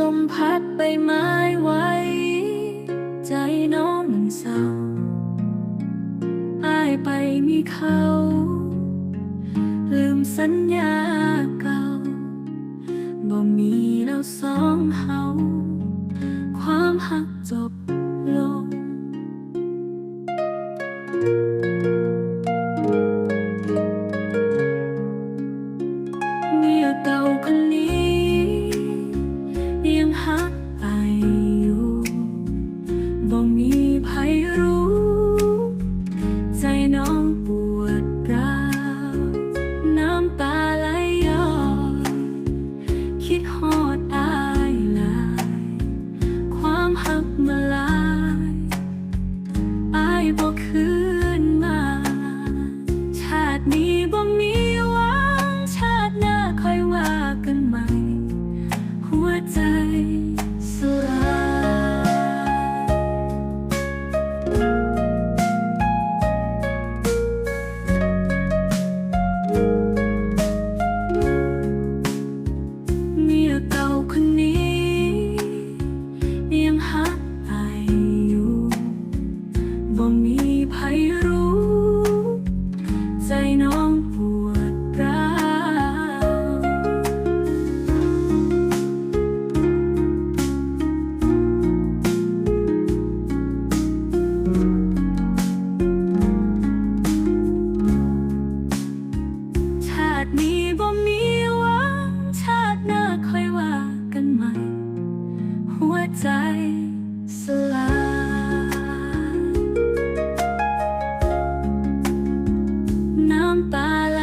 ลมพัดใบไม้ไว้ ใจน้องมันเศร้าอายไปมีเขา ลืมสัญญาเก่า บ่มีแล้วสองเฮา ความหักจบลง thank you บ่มี รู้ ใจน้องปวดร้าวชาตินี้บ่มีหวังชาติหน้าค่อยว่ากันใหม่ หัวใจ น้ำตาไหล